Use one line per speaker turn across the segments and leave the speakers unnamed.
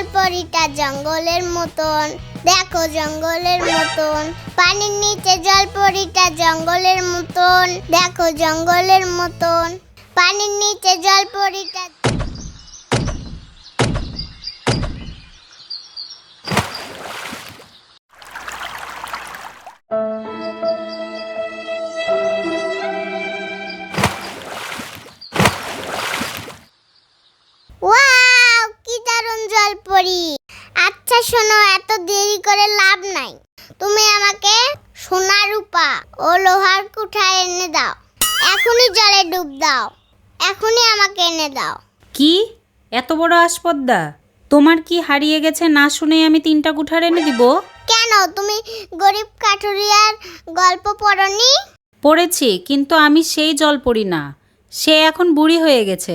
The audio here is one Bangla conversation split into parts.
জলপরিটা জঙ্গলের মতন, দেখো জঙ্গলের মতন, পানির নিচে জলপরিটা জঙ্গলের মতন, দেখো জঙ্গলের মতন, পানির নিচে জলপরিটা জলপরি আচ্ছা শোনো এত দেরি করে লাভ নাই। তুমি আমাকে সোনা রূপা ও লোহার কুঠা এনে দাও। এখনই জলে ডুব দাও। এখনই আমাকে এনে দাও।
কি? এত বড় আসপদ্দা। তোমার কি হারিয়ে গেছে না শুনেই আমি তিনটা কুঠার এনে দিব?
কেন? তুমি গরিব কাঠুরিয়ার গল্প পড়নি?
পড়েছি কিন্তু আমি সেই জল পড়ি না। সে এখন বুড়ি হয়ে গেছে।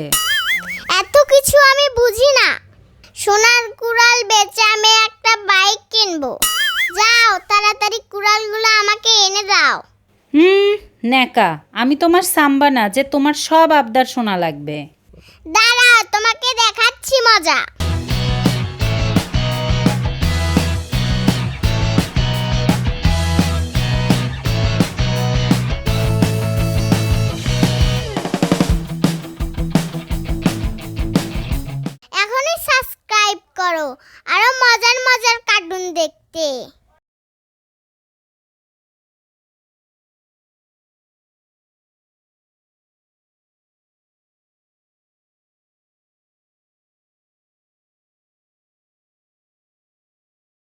এত কিছু আমি বুঝি না। সোনার কুড়াল বেচে আমি একটা বাইক কিনবো। যাও তাড়াতাড়ি কুড়ালগুলো আমাকে এনে দাও।
হুম ন্যাকা আমি তোমার সাম্বা না যে তোমার সব আবদার শোনা লাগবে।
দাঁড়াও তোমাকে দেখাচ্ছি মজা। আরও মজার মজার কার্টুন দেখতে।